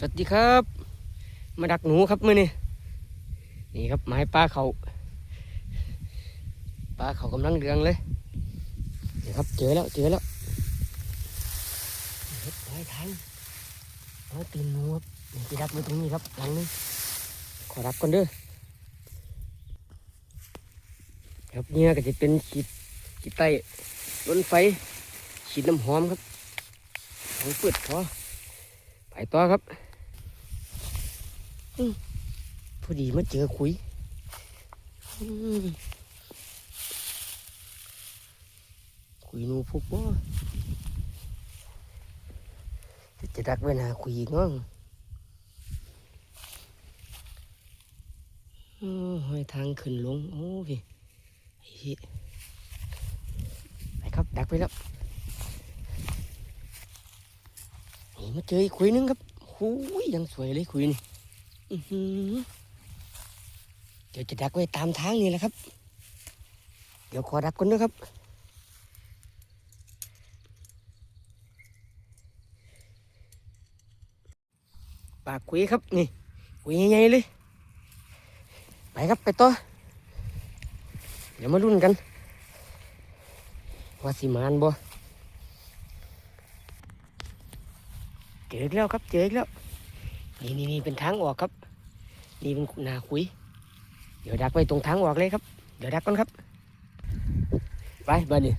สวัสดีครับ มาดักหนูครับมื่อนี้นี่ครับไม้ปลาเขาปลาเขากำลังเดืองเลยนี่ครับเจอแล้วเจอแล้วนี่ครับไม้ทางไม้ตีนหนูครับนี่ไปดักไว้ตรงนี้ครับหลังนึงขอดักก่อนเด้อครับเนี่ยก็จะเป็นขีดขีดไต้ล้นไฟขีดน้ำหอมครับของเปิดพอไปต่อครับ พอดีมาเจอคุยคุยนูพบว่าจะดักไว้หนาคุยอีกเน้องห้อยทางขึ้นลง โอ้พี่ไปครับ ดักไปแล้ว นี่มาเจออีกคุยนึงครับหูยยังสวยเลยคุยนี่ เดี๋ยวจะดักไว้ตามทางนี่แหละครับ เดี๋ยวขอดักก่อนนะครับ ปากคุยครับนี่คุยใหญ่ๆเลย ไปครับไปต่อ เดี๋ยวมาลุ้นกัน ว่าสิมานบ่ เจออีกแล้วครับเจออีกแล้ว นี่นี่นี่เป็นทางออกครับ นี่เป็นนาคุย เดี๋ยวดักไว้ตรงทางออกเลยครับ เดี๋ยวดักก่อนครับ ไปบัดนี้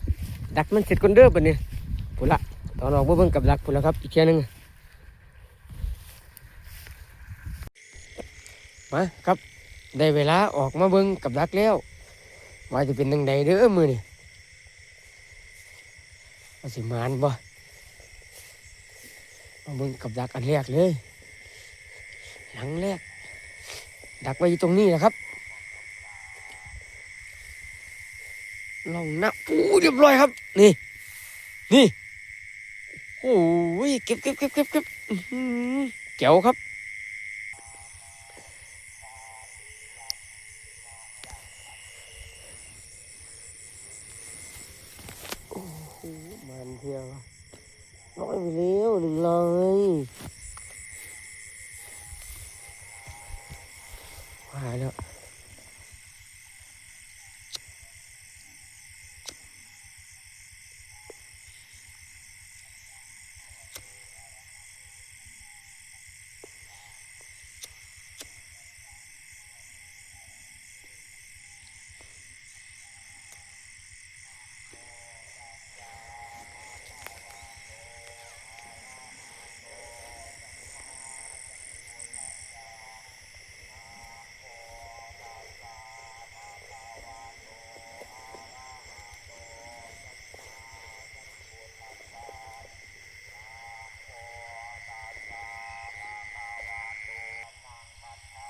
ดักมันเสร็จก่อนเด้อบัดนี้พุ่นละตอนออกมาเบิ่งกับดักพุ่นละครับ อีกแค่นึงมาครับ ได้เวลาออกมาเบิ่งกับดักแล้วว่าจะเป็นยังไงเด้อมือนี่ว่าสิมานบ่มาเบิ่งกับดักอันแรกเลย หลังแรก ดักไว้ตรงนี้นะครับลองนับอู้เรียบร้อยครับ นี่ นี่โอ้ยเก็บเก็บเก็บเก็บเก็บอื้อหือเจ๋วครับ โอ้โหมันเทียวร้อยไปเร็วหนึ่งเลย หา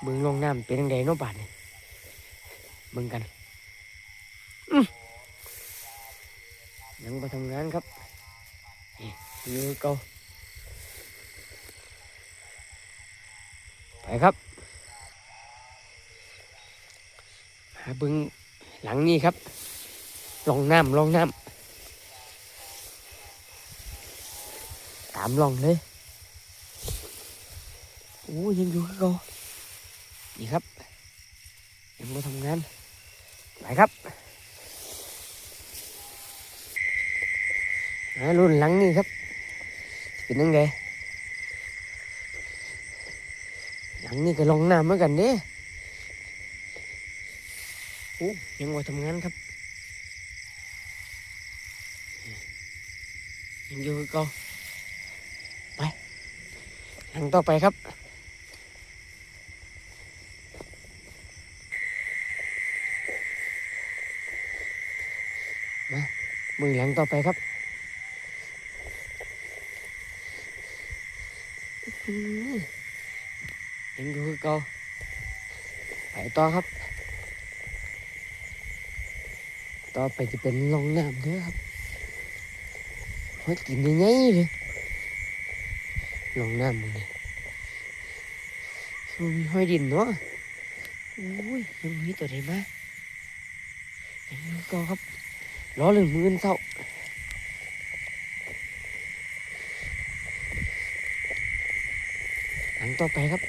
ยแล้วเบิ่งลงน้ำเป็นยังไงเนาะบาดนี่เบิ่งกันยังมาทำงานครับนี่เก่าไปครับ หาเบิ่งหลังนี้ครับ ลองน้ำลองน้ำตามลองเลยโอ้ยยังอยู่คือเก่า นี่ครับยังมาทำงานไปครับรุ่นหลังนี่ครับเป็นยังไงหลังนี่ก็ลงน้ำเหมือนกันเด้โอ้ยังมาทำงานครับยังอยู่ก็ไปหลังต่อไปครับ มือหลังต่อไปครับอื้อหือยังอยู่คือเก่าไปต่อครับ ต่อไปจะเป็นลงน้ำเด้อครับเฮ้ยกินยังไงเลยลงน้ำมึงเลยมันมีห้อยดินเนาะอุ้ยยังมีตัวใดมายังอยู่คือเก่าครับ ล้อเรื่องมือนเศร้าหลังต่อไปครับ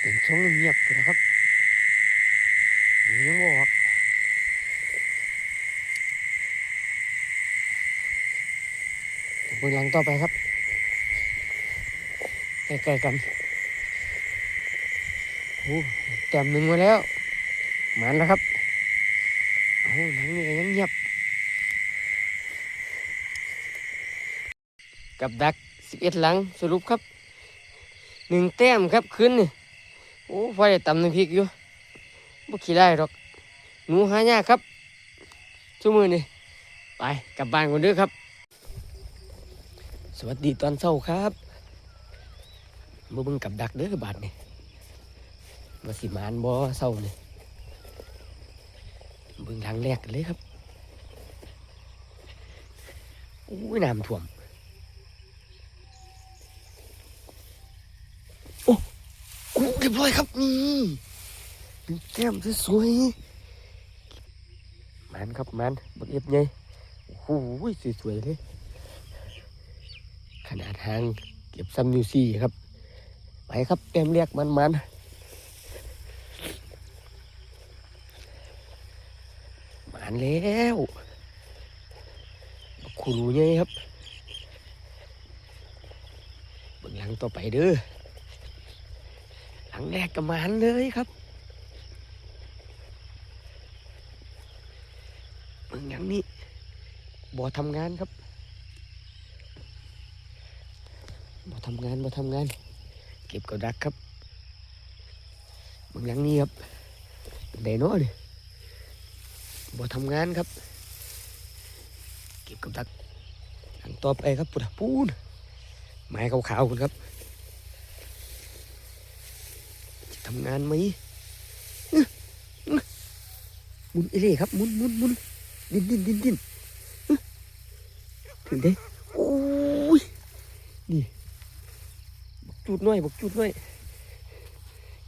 เป็นช่วงเงียบๆเลยนะครับเดี๋ยวยังบอกเบื้อหลังต่อไปครับใกล้ๆกัน โอ้แต้มหนึ่งมาแล้วมันแล้วครับโอ้หนังนี่ยังเงียบ กับดักสิบเอ็ดหลังสรุปครับหนึ่งแต้มครับขึ้นนี่โอ้พอได้ตำน้ำพริกอยู่บ่ขี้ได้หรอก หนูหายากครับชั่วมือนี่ไปกลับบ้านกันเด้อครับ สวัสดีตอนเช้าครับมาบิ่งกับดักเด้อบาดนี่ ว่าสิมานบ่เช้านี่เบิ่งทางแรกกันเลยครับโอ้ยน้ำท่วม โอ้โอ้เรียบร้อยครับนี่เป็นแก้มสวยๆมันครับมันบักเอฟไงโอ้โหสวยๆเลย ขนาดหางเก็บซ้ำยูซี่ครับ ไปครับเต็มเรียกมันมั นมันแล้วบักคูรูไงครับเบิ่งหลังต่อไปเด้อหลังแรกกับมันเลยครับเบิ่งอย่างนี้บ่ทำงานครับบ่ทำงานบ่ทำงาน เก็บกระดักครับเบิ่งอย่างนี้ครับเป็นไดโน่ดิ บ่ทำงานครับ เก็บกระดักหังต่อไปครับปุดปูนไม้ขาวๆคุณครับ จะทำงานไหมหมุนเอเล่ครับหมุนหมุนหมุนดินดินดินดินอื้อถึงได้โอ้ยนี่บกจุดหน่อยบักจุดหน่อย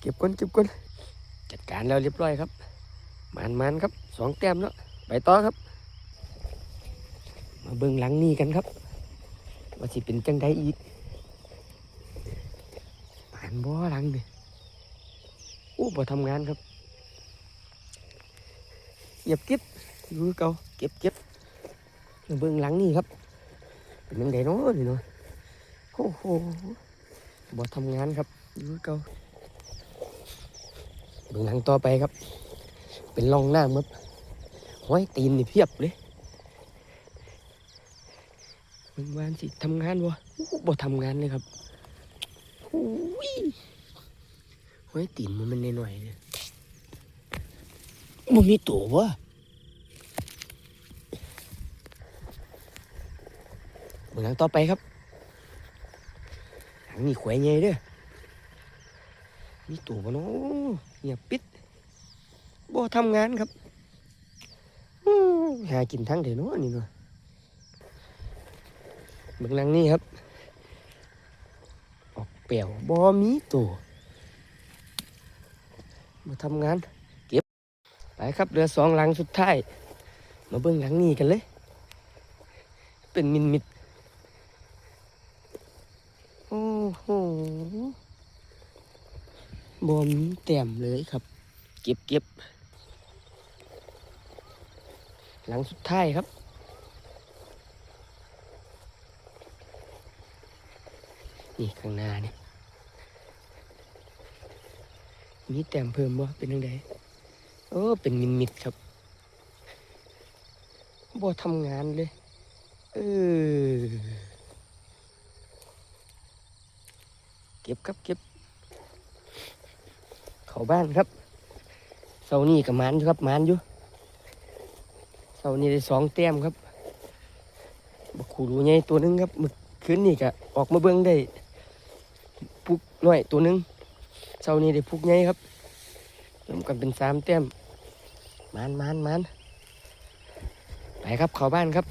เก็บก่อนเก็บก่อนจัดการแล้วเรียบร้อยครับมันมันครับ สองแต้มแล้วไปต่อครับ มาเบิ่งหลังนี้กันครับ ว่าสิเป็นจังไดอีกผ่านบ่หลังนี่โอ้บ่ทำงานครับเก็บเก็บอยู่คือเก่าเก็บเก็บเบื้องหลังนี่ครับ เป็นยังไงเนาะนี่เนาะโอ้โหบ่ทำงานครับอยู่คือเก่าเบื้องหลังต่อไปครับ เป็นร่องน้ำครับ ห้อยตีนนี่เพียบเลยเบิ่งวานสิทำงานบ่โอ้บ่ทำงานเลยครับโอ้ยไว้ตีนมันมันหน่อยเนี่ยมันมีตัววะเมืองต่อไปครับหลังนี่แขวนใหญ่เด้อมีตัววะเนาะเงียบปิดบ่ทำงานครับ หากินทั้งเดี๋ยวเนาะนี่เนาะเมืองหลังนี่ครับ ออกเปลี่ยวบ่มีตัวมาทำงาน เก็บ ไปครับเรือสองหลังสุดท้าย มาเบิ่งหลังนี้กันเลย เป็นมินมิดโอ้โหบอมีแต้มเลยครับ เก็บเก็บ หลังสุดท้ายครับ นี่ข้างหน้านี่มีแต้มเพิ่มบ่เป็นยังไงเออเป็นมินมิดครับบ่ทำงานเลย เออ เก็บครับเก็บ เขาบ้านครับเสานี่กับมันอยู่ครับมันอยู่ เสานี้ได้สองเต้มครับบักขูรูใหญ่ตัวหนึงครับมึกขึ้นนี่กะออกมาเบิ่งได้ปุกน้อยตัวหนึงเช้านี้ได้พุกไงครับรวมกันเป็นสามเต้มมันมันมันไปครับเข้าบ้านครับ